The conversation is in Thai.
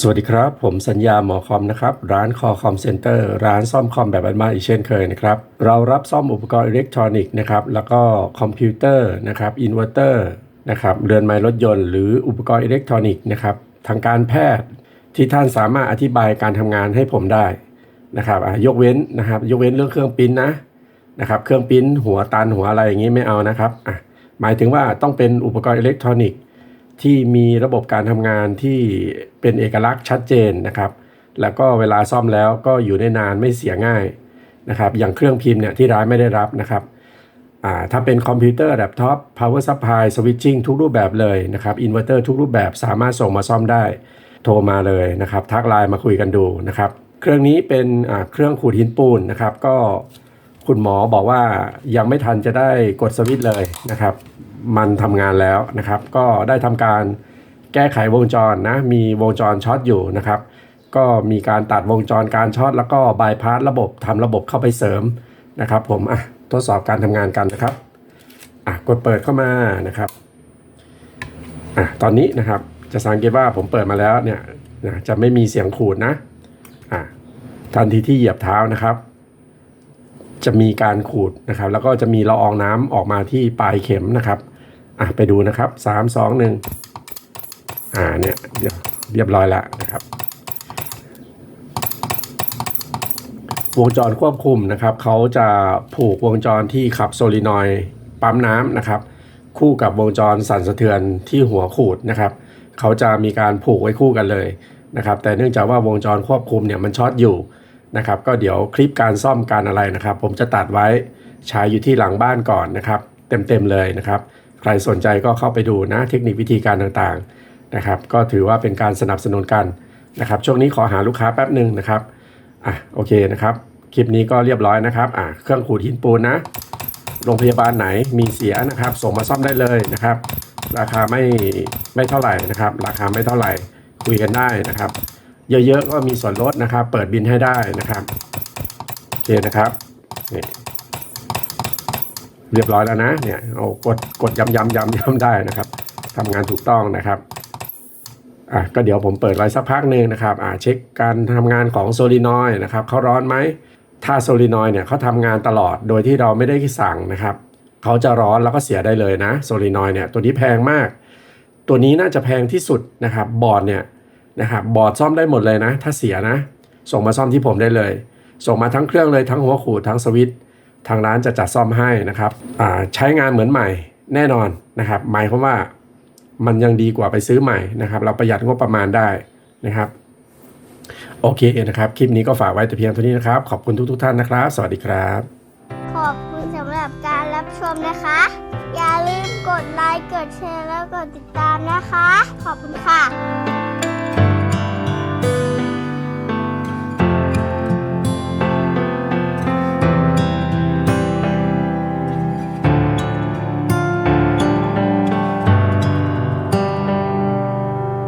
สวัสดีครับ ผมสัญญาหมอคอมนะครับ ร้านคอคอมเซ็นเตอร์ร้านซ่อมคอมแบบบ้านๆอีกเช่นเคยนะครับ เรารับซ่อมอุปกรณ์อิเล็กทรอนิกส์นะครับ แล้วก็คอมพิวเตอร์นะครับอินเวอร์เตอร์นะครับเรือนไม้รถยนต์ หรืออุปกรณ์อิเล็กทรอนิกส์นะครับทางการแพทย์ที่ท่านสามารถอธิบายการทำงานให้ผมได้นะครับอะยกเว้นนะครับ ยกเว้นเรื่องเครื่องปิ้นนะนะครับเครื่องปิ้นหัวตันหัวอะไรอย่างนี้ไม่เอานะครับอะหมายถึงว่าต้องเป็นอุปกรณ์อิเล็กทรอนิกส์ ที่มีระบบการทำงานที่เป็นเอกลักษณ์ชัดเจนนะครับ แล้วก็เวลาซ่อมแล้วก็อยู่ได้นานไม่เสียง่ายนะครับ อย่างเครื่องพิมพ์เนี่ยที่ร้านไม่ได้รับนะครับถ้าเป็นคอมพิวเตอร์แล็ปท็อป power supply switching ทุกรูปแบบเลยนะครับอินเวอร์เตอร์ทุกรูปแบบสามารถส่งมาซ่อมได้ โทรมาเลยนะครับ ทักไลน์มาคุยกันดูนะครับ เครื่องนี้เป็นเครื่องขูดหินปูนนะครับ ก็คุณหมอบอกว่ายังไม่ทันจะได้กดสวิตช์เลยนะครับ มันทำงานแล้วนะครับ ก็ได้ทำการแก้ไขวงจรนะ มีวงจรช็อตอยู่นะครับ ก็มีการตัดวงจรการช็อตแล้วก็บายพาสระบบทำระบบเข้าไปเสริมนะครับ ผมอะทดสอบการทำงานกันนะครับอะกดเปิดเข้ามานะครับอะตอนนี้นะครับจะสังเกตว่าผมเปิดมาแล้วเนี่ยนะจะไม่มีเสียงขูดนะอะทันทีที่เหยียบเท้านะครับ จะมีการขูดนะครับ แล้วก็จะมีละอองน้ำออกมาที่ปลายเข็มนะครับ อะไปดูนะครับสามสองหนึ่งอ่าเนี่ยเรียบร้อยแล้วนะครับ วงจรควบคุมนะครับเขาจะผูกวงจรที่ขับโซลินอยปั๊มน้ำนะครับ คู่กับวงจรสั่นสะเทือนที่หัวขูดนะครับเขาจะมีการผูกไว้คู่กันเลยนะครับ แต่เนื่องจากว่าวงจรควบคุมเนี่ยมันช็อตอยู่นะครับ ก็เดี๋ยวคลิปการซ่อมการอะไรนะครับ ผมจะตัดไว้ใช้อยู่ที่หลังบ้านก่อนนะครับ เต็มๆเลยนะครับ ใครสนใจก็เข้าไปดูนะเทคนิควิธีการต่างๆนะครับ ก็ถือว่าเป็นการสนับสนุนกันนะครับ ช่วงนี้ขอหาลูกค้าแป๊บหนึ่งนะครับอะโอเคนะครับคลิปนี้ก็เรียบร้อยนะครับอะเครื่องขูดหินปูนนะโรงพยาบาลไหนมีเสียนะครับ ส่งมาซ่อมได้เลยนะครับ ราคาไม่ไม่เท่าไหร่นะครับ ราคาไม่เท่าไหร่คุยกันได้นะครับ เยอะๆก็มีส่วนลดนะครับ เปิดบินให้ได้นะครับโอเคนะครับนี่ เรียบร้อยแล้วนะเนี่ยเอากดกดย้ำย้ำย้ำย้ำได้นะครับทำงานถูกต้องนะครับอะก็เดี๋ยวผมเปิดไว้สักพักหนึ่งนะครับอ่าเช็คการทำงานของโซลินอยนะครับเขาร้อนไหมถ้าโซลินอยเนี่ยเขาทำงานตลอดโดยที่เราไม่ได้สั่งนะครับเขาจะร้อนแล้วก็เสียได้เลยนะโซลินอยเนี่ยตัวนี้แพงมาก ตัวนี้น่าจะแพงที่สุดนะครับบอร์ดเนี่ยนะครับบอร์ดซ่อมได้หมดเลยนะ ถ้าเสียนะ ส่งมาซ่อมที่ผมได้เลย ส่งมาทั้งเครื่องเลยทั้งหัวขูดทั้งสวิตช์ ทางร้านจะจัดซ่อมให้นะครับใช้งานเหมือนใหม่แน่นอนนะครับ หมายความว่ามันยังดีกว่าไปซื้อใหม่นะครับ เราประหยัดงบประมาณได้นะครับ โอเคนะครับ คลิปนี้ก็ฝากไว้แต่เพียงเท่านี้นะครับ ขอบคุณทุกๆท่านนะครับ สวัสดีครับ ขอบคุณสำหรับการรับชมนะคะ อย่าลืมกดไลค์กดแชร์แล้วกดติดตามนะคะ ขอบคุณค่ะ